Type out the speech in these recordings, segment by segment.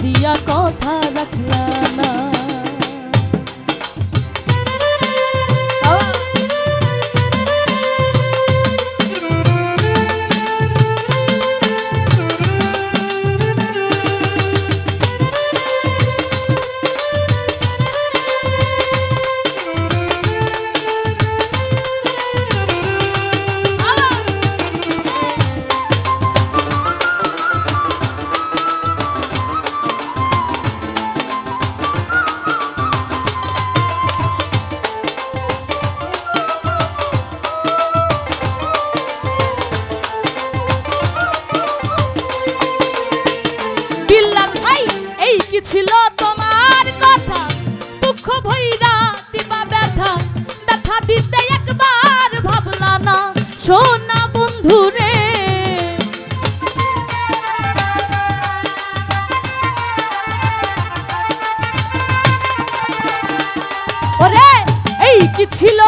दिया कथा रखलाना বন্ধু রে ওরে এই কি ছিল?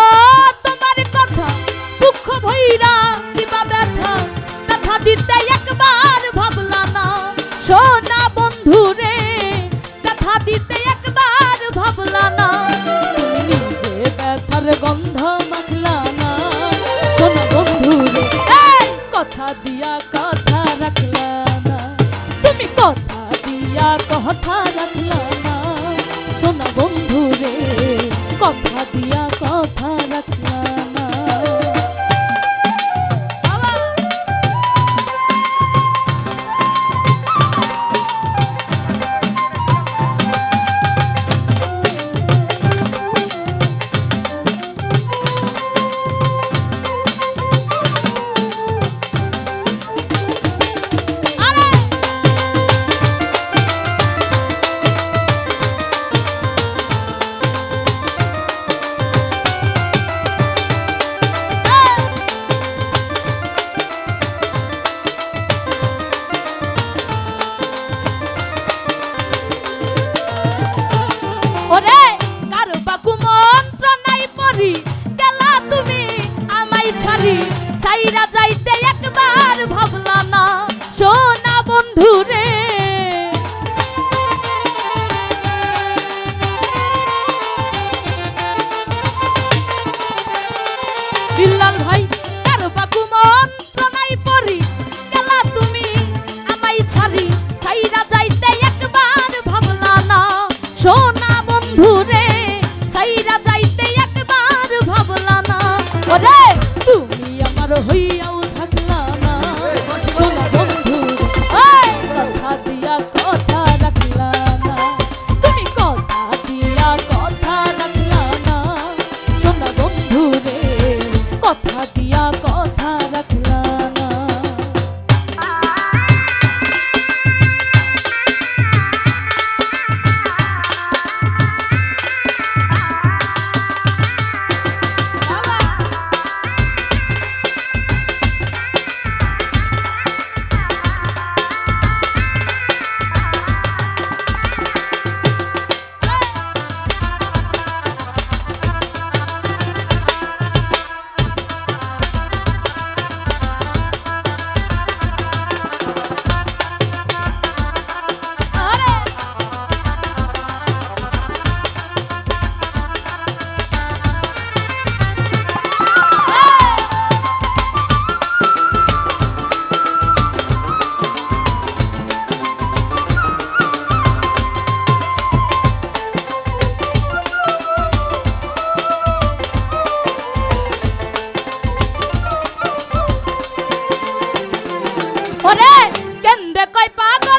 সাইরা যাইতে একবার ভাবলা না সোনা বন্ধু রে বিল্লাল ভাই real ওরে কেন্দে কই পাগল?